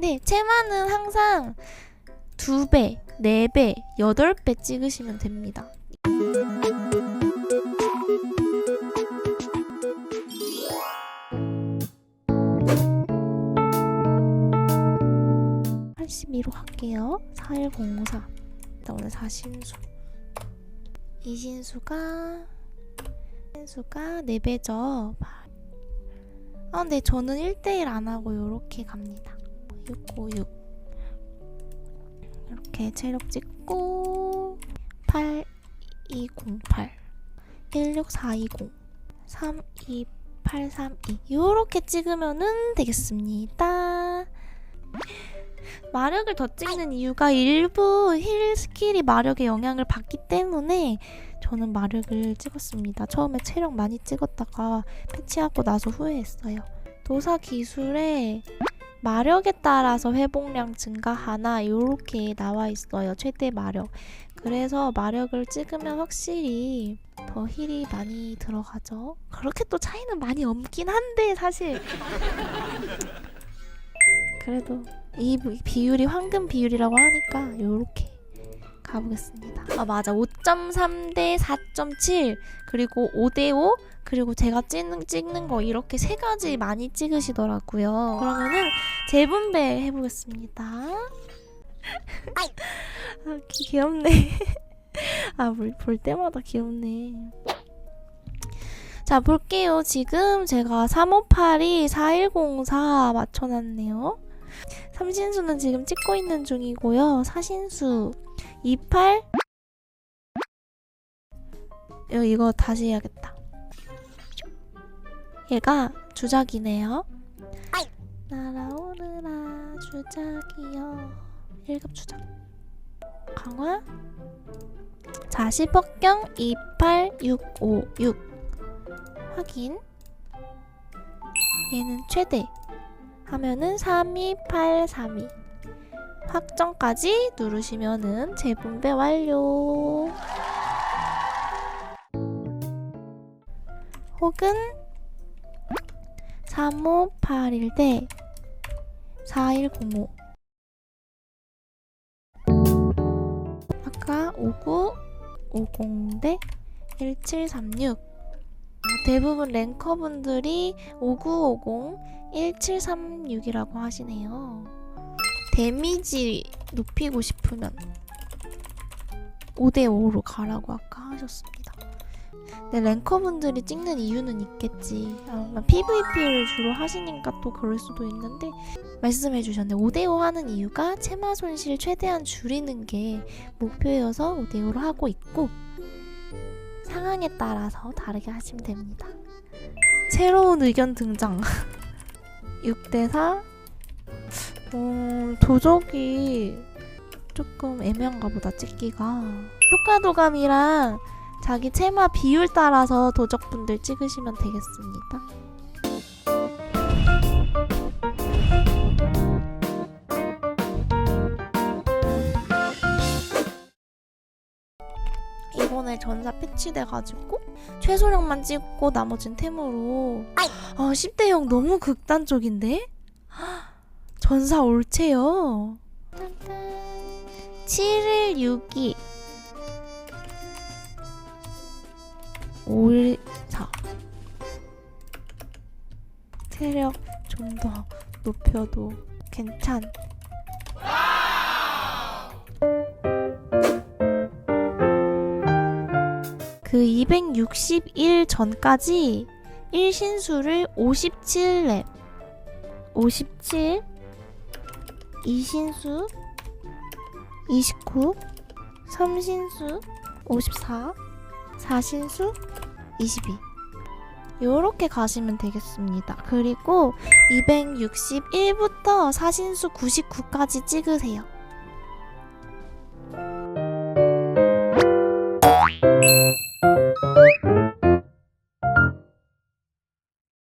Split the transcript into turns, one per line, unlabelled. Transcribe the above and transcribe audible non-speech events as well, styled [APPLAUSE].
네, 체마는 항상 2배, 4배, 8배 찍으시면 됩니다. (82로) 할게요. (4104) 일단 오늘 사신수. 이신수가 신수가 4배죠. 아 근데 저는 1대1 안 하고 요렇게 갑니다 656 이렇게 체력 찍고 8208 16420 32832 요렇게 찍으면은 되겠습니다. 마력을 더 찍는 이유가 일부 힐 스킬이 마력에 영향을 받기 때문에 저는 마력을 찍었습니다. 처음에 체력 많이 찍었다가 패치하고 나서 후회했어요. 도사 기술에 마력에 따라서 회복량 증가하나 이렇게 나와 있어요. 최대 마력. 그래서 마력을 찍으면 확실히 더 힐이 많이 들어가죠. 그렇게 또 차이는 많이 없긴 한데 사실 그래도 이 비율이 황금 비율이라고 하니까 요렇게 가보겠습니다. 아 맞아 5.3 대 4.7 그리고 5 대 5 그리고 제가 찍는, 찍는 거 이렇게 세 가지 많이 찍으시더라고요. 그러면은 재분배 해보겠습니다. 아 귀- 귀엽네. [LAUGHS] 아볼 볼 때마다 귀엽네. 자 볼게요. 지금 제가 3582 4104 맞춰놨네요. 삼신수는 지금 찍고 있는 중이고요. 사신수 28 어, 이거 다시 해야겠다. 얘가 주작이네요. 날아오르라 주작이여. 1급 주작. 강화? 자 10억경 28656 확인. 얘는 최대. 하면은 32832 확정까지 누르시면은 재분배 완료. 혹은 3581 대 4105 아까 5950 대 1736 아, 대부분 랭커분들이 5950 1736이라고 하시네요. 데미지 높이고 싶으면 5대5로 가라고 아까 하셨습니다. 근데 랭커분들이 찍는 이유는 있겠지. 아마 PVP를 주로 하시니까 또 그럴 수도 있는데 말씀해 주셨네. 5대5 하는 이유가 체마 손실 최대한 줄이는 게 목표여서 5대5로 하고 있고 상황에 따라서 다르게 하시면 됩니다. 새로운 의견 등장. [LAUGHS] 6대4 음, 도적이 조금 애매한가 보다 찍기가. 효과도감이랑 자기 체마 비율 따라서 도적분들 찍으시면 되겠습니다. 이번에 전사 패치돼가지고 최소량만 찍고 나머진 템으로. 아 10대 0 너무 극단적인데? 전사 올체요. 7162 54 체력 좀 더 높여도 괜찮. 그 261 전까지 1신수를 57렙. 57 2신수 29 3신수 54 4신수 22 요렇게 가시면 되겠습니다. 그리고 261부터 4신수 99까지 찍으세요.